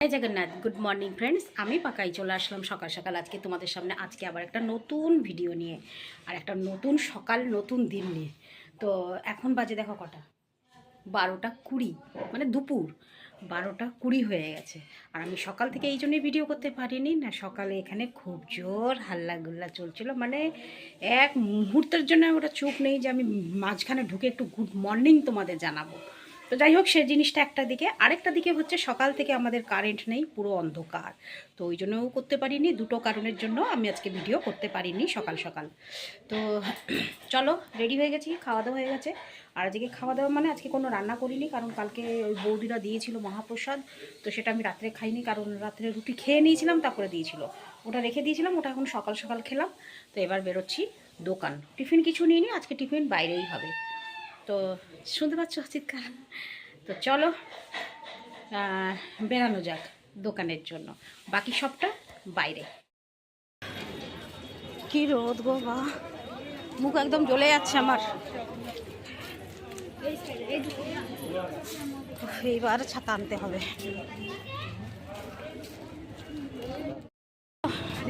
জয় Jagannath good morning friends আমি পাকাই, চলে আসলাম সকাল সকাল। আজকে তোমাদের সামনে আজকে আবার একটা নতুন ভিডিও নিয়ে আর একটা নতুন সকাল, নতুন দিন নিয়ে। তো এখন বাজে দেখো কটা? বারোটা কুড়ি মানে দুপুর। বারোটা কুড়ি হয়ে গেছে। আর আমি সকাল থেকে এই জন্যই ভিডিও করতে পারিনি না, সকালে এখানে খুব জোর হাল্লা গুল্লা চলছিল। মানে এক মুহূর্তের জন্য ওটা চোখ নেই যে আমি মাঝখানে ঢুকে একটু গুড মর্নিং তোমাদের জানাব। তো যাই হোক, সে জিনিসটা একটা দিকে। আরেকটা দিকে হচ্ছে সকাল থেকে আমাদের কারেন্ট নেই, পুরো অন্ধকার। তো ওই জন্যও করতে পারিনি, দুটো কারণের জন্য আমি আজকে ভিডিও করতে পারিনি সকাল সকাল। তো চলো রেডি হয়ে গেছি, খাওয়া দাওয়া হয়ে গেছে। আর আজকে খাওয়া দাওয়া মানে আজকে কোনো রান্না করিনি, কারণ কালকে ওই বৌদিরা দিয়েছিল মহাপ্রসাদ, তো সেটা আমি রাত্রে খাইনি, কারণ রাত্রে রুটি খেয়ে নিয়েছিলাম, তারপরে দিয়েছিল। ওটা রেখে দিয়েছিলাম, ওটা এখন সকাল সকাল খেলাম। তো এবার বেরোচ্ছি দোকান। টিফিন কিছু নিইনি, আজকে টিফিন বাইরেই হবে। তো শুনতে পাচ্ছ চিৎকার? তো চলো বেড়ানো যাক দোকানের জন্য। বাকি সবটা বাইরে। কি রোদ গো বা মুখ একদম জ্বলে যাচ্ছে আমার। এইবার ছাতা আনতে হবে।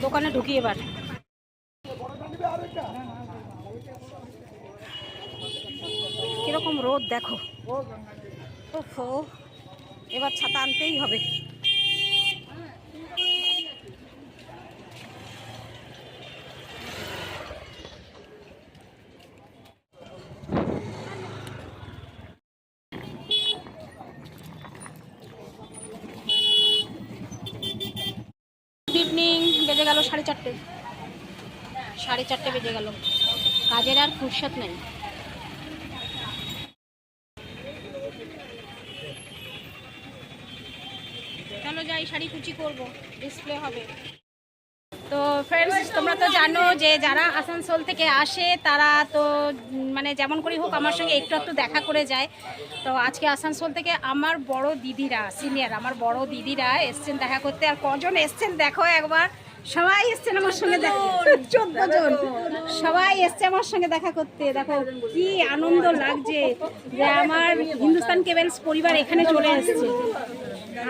দোকানে ঢুকি এবার। কীরকম রোদ দেখো। ওফো এবার ছাতা আনতেই হবে। ইভিনিং বেজে গেল সাড়ে চারটে। সাড়ে চারটে বেজে গেল। কাজের আর ফুরসত নেই। চলো যাই শাড়ি কুচি করব ডিসপ্লে হবে। তো ফ্রেন্ডস তোমরা তো জানো যে যারা আসানসোল থেকে আসে তারা তো মানে যেমন করেই হোক আমার সঙ্গে একটু একটু দেখা করে যায়। তো আজকে আসানসোল থেকে আমার বড় দিদিরা সিনিয়র আমার বড় দিদিরা এসছেন দেখা করতে। আর কজন এসছেন দেখো একবার। সবাই এসছেন আমার সঙ্গে দেখা চোদ্দ জন। সবাই এসছে আমার সঙ্গে দেখা করতে। দেখো কি আনন্দ লাগছে যে আমার হিন্দুস্তান কেবেলস পরিবার এখানে চলে এসেছে।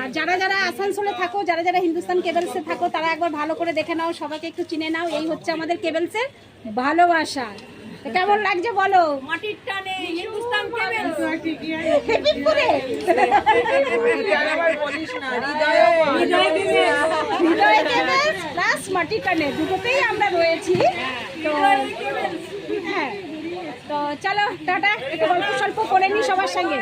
আর যারা যারা আসানসোলে থাকো যারা যারা হিন্দুস্তান কেবেলসে থাকো তারা একবার ভালো করে দেখে নাও সবাইকে একটু চিনে নাও এই হচ্ছে আমাদের কেবেলসের ভালোবাসা। কেমন লাগছে বলো? মাটির টানে হিন্দুস্তান কেবেলস হেপিপুরে। হৃদয় কেবেলস প্লাস মাটি টানে দুটোতেই আমরা রয়েছি। তো হ্যাঁ তো চলো টাটা একটু গল্প স্বল্প করে নি সবার সঙ্গে।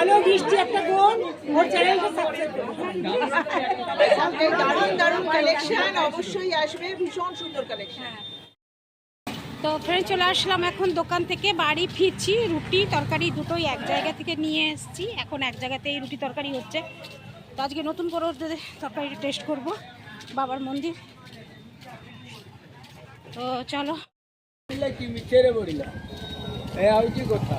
আলো বৃষ্টি একটা বোন ওর চ্যানেলটা সাবস্ক্রাইব দারুণ দারুণ কালেকশন অবশ্যই আসবে ভীষণ সুন্দর কালেকশন হ্যাঁ। তো ফ্রেন্ড চলে আসলাম এখন দোকান থেকে বাড়ি ফিরছি রুটি তরকারি দুটোই এক জায়গা থেকে নিয়ে এসছি। এখন এক জায়গাতেই রুটি তরকারি হচ্ছে। তো আজকে নতুন করে তরকারিটা টেস্ট করব বাবার মন্দির। তো চলো। কি মিছে রে বলিলা এ আউছি কথা?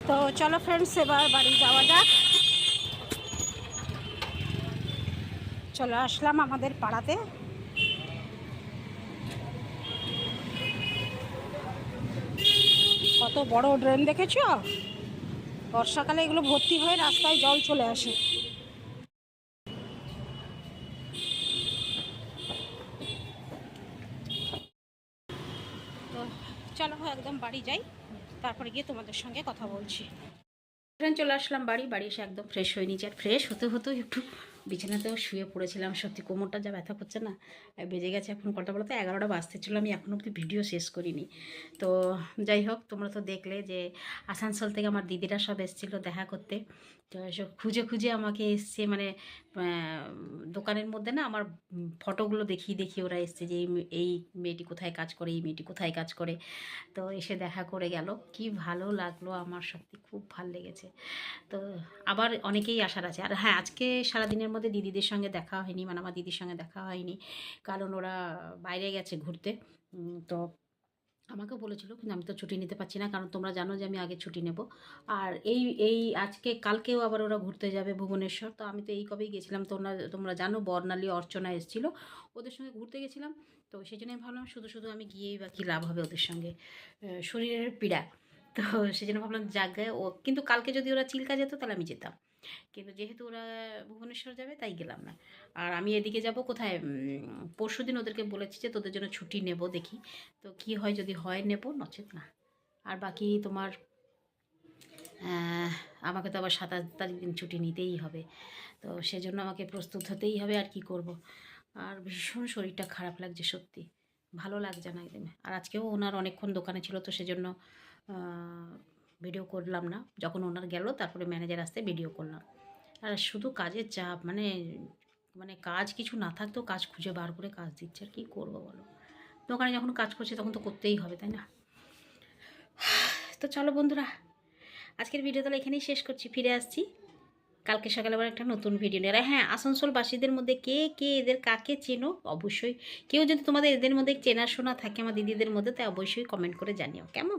তো চলো ফ্রেন্ডস এবার বাড়ি যাওয়া যাক। চলে আসলাম আমাদের পাড়াতে। বড় ড্রেন দেখেছ? বর্ষাকালে এগুলো ভর্তি হয়ে রাস্তায় জল চলে আসে। তো চলো একদম বাড়ি যাই, তারপরে গিয়ে তোমাদের সঙ্গে কথা বলছি। ফ্রেন্ড চলে আসলাম বাড়ি বাড়ি এসে একদম ফ্রেশ হয়ে নিয়েছি আর ফ্রেশ হতে হতেও একটু বিছানাতেও শুয়ে পড়েছিলাম। সত্যি কোমরটা যা ব্যথা করছে না বেজে গেছে এখন কটা বলতে এগারোটা বাজতে ছিল, আমি এখনও অব্দি ভিডিও শেষ করিনি। তো যাই হোক, তোমরা তো দেখলে যে আসানসোল থেকে আমার দিদিরা সব এসেছিল দেখা করতে। তো এসব খুঁজে খুঁজে আমাকে এসছে মানে দোকানের মধ্যে না আমার ফটোগুলো দেখিয়ে দেখিয়ে ওরা এসছে যে এই মেয়েটি কোথায় কাজ করে, এই মেয়েটি কোথায় কাজ করে। তো এসে দেখা করে গেল, কি ভালো লাগল আমার, সত্যি খুব ভালো লেগেছে। তো আবার অনেকেই আসার আছে। আর হ্যাঁ আজকে সারাদিনের দিনের মধ্যে দিদিদের সঙ্গে দেখা হয়নি মানে আমার দিদির সঙ্গে দেখা হয়নি। কারণ ওরা বাইরে গেছে ঘুরতে। তো আমাকে বলেছিল, কিন্তু আমি তো ছুটি নিতে পারছি না, কারণ তোমরা জানো যে আমি আগে ছুটি নেব। আর এই এই আজকে কালকেও আবার ওরা ঘুরতে যাবে ভুবনেশ্বর। তো আমি তো এই কবেই গেছিলাম। তোমরা তোমরা জানো, বর্ণালী অর্চনা এসেছিল ওদের সঙ্গে ঘুরতে গেছিলাম। তো সেই জন্য ভাবলাম, শুধু শুধু আমি গিয়েই বা কী লাভ হবে ওদের সঙ্গে? শরীরের পীড়া। তো সেই জন্য ভাবলাম জায়গায় ও, কিন্তু কালকে যদি ওরা চিল্কা যেত, তাহলে আমি যেতাম। কিন্তু যেহেতু ওরা ভুবনেশ্বর যাবে, তাই গেলাম না। আর আমি এদিকে যাব কোথায়? পরশু দিন ওদেরকে বলেছি যে তোদের জন্য ছুটি নেব দেখি। তো কি হয় যদি হয় নেব, নচেত না। আর বাকি তোমার আমাকে তো আবার সাতাশ তারিখ দিন ছুটি নিতেই হবে। তো সেজন্য আমাকে প্রস্তুত হতেই হবে আর কি করব। আর ভীষণ শরীরটা খারাপ লাগছে সত্যি। ভালো লাগছে না একদম। আর আজকেও ওনার অনেকক্ষণ দোকানে ছিল, তো সেজন্য ভিডিও করলাম না। যখন ওনার গেল, তারপরে ম্যানেজার আসতে ভিডিও করলাম। আর শুধু কাজের চাপ মানে মানে কাজ কিছু না থাকতেও কাজ খুঁজে বার করে কাজ দিচ্ছে। আর কী করব বলো? দোকানে যখন কাজ করছে, তখন তো করতেই হবে, তাই না? তো চলো বন্ধুরা, আজকের ভিডিও তাহলে এখানেই শেষ করছি। ফিরে আসছি কালকে সকালে আবার একটা নতুন ভিডিও নিয়ে। হ্যাঁ আসানসোলবাসীদের মধ্যে কে কে এদের কাকে চেনো? অবশ্যই কেউ যদি তোমাদের এদের মধ্যে চেনাশোনা থাকে, আমার দিদিদের মধ্যে, তাই অবশ্যই কমেন্ট করে জানিও। কেমন?